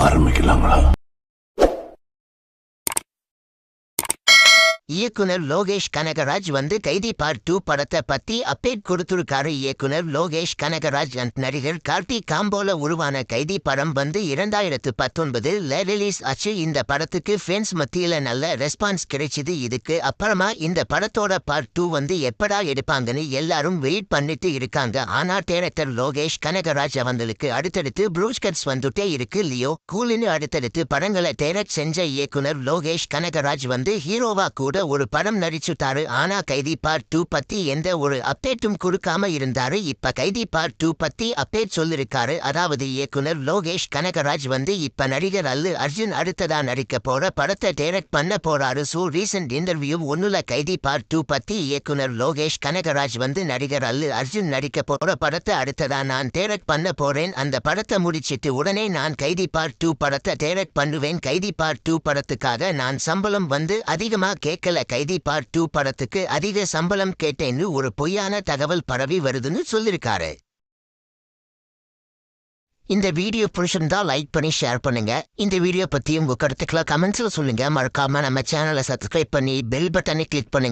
ஆரம்பிக்கலாங்களா? இயக்குனர் லோகேஷ் கனகராஜ் வந்து கைதி பார்ட் டூ படத்தை பத்தி அப்டேட் கொடுத்திருக்காரு. இயக்குனர் லோகேஷ் கனகராஜ் அண்ட் நடிகர் கார்த்திக் காம்போல உருவான கைதி படம் வந்து இரண்டாயிரத்து பத்தொன்பதில் ரிலீஸ் ஆச்சு. இந்த படத்துக்கு ஃபேன்ஸ் மத்தியில நல்ல ரெஸ்பான்ஸ் கிடைச்சது. இதுக்கு அப்புறமா இந்த படத்தோட பார்ட் டூ வந்து எப்படா எடுப்பாங்கன்னு எல்லாரும் வெயிட் பண்ணிட்டு இருக்காங்க. ஆனா டேரக்டர் லோகேஷ் கனகராஜ் அவங்களுக்கு அடுத்தடுத்து ப்ரூஸ்கட்ஸ் வந்துட்டே இருக்கு லியோ கூலின்னு அடுத்தடுத்து படங்களை டேரக்ட் செஞ்ச இயக்குனர் லோகேஷ் கனகராஜ் வந்து ஹீரோவா கூட ஒரு படம் நடிச்சுட்டாரு ஆனா கைதி பார்ட் டூ பத்தி எந்த ஒரு அப்டேட்டும் கொடுக்காம இருந்தாரு. இப்ப கைதி பார்ட் டூ பத்தி அப்டேட் சொல்லிருக்காரு. அதாவது இயக்குனர் லோகேஷ் கனகராஜ் வந்து இப்ப நடிகர் அல்லு அர்ஜுன் அடுத்ததா நடிக்க போற படத்தை டைரக்ட் பண்ண போறாரு. சோ ரீசன்ட் இன்டர்வியூ ஒன்னுல கைதி பார்ட் டூ பத்தி இயக்குனர் லோகேஷ் கனகராஜ் வந்து நடிகர் அல்லு அர்ஜுன் நடிக்க போற படத்தை அடுத்ததா நான் டைரக்ட் பண்ண போறேன். அந்த படத்தை முடிச்சிட்டு உடனே நான் கைதி பார்ட் டூ படத்தை டைரக்ட் பண்ணுவேன். கைதி பார்ட் டூ படத்துக்காக நான் சம்பளம் வந்து அதிகமா கேட்க கேட்கல கைதி பார்ட் டூ படத்துக்கு அதிக சம்பளம் கேட்டேன்னு ஒரு பொய்யான தகவல் பரவி வருதுன்னு சொல்லிருக்காரு. இந்த வீடியோ பிடிச்சிருந்தா லைக் பண்ணி ஷேர் பண்ணுங்க. இந்த வீடியோ பத்தி உங்க கருத்துக்களை கமெண்ட்ஸ்ல சொல்லுங்க. மறக்காம நம்ம சேனலை சப்ஸ்கிரைப் பண்ணி பெல் பட்டனை கிளிக் பண்ணுங்க.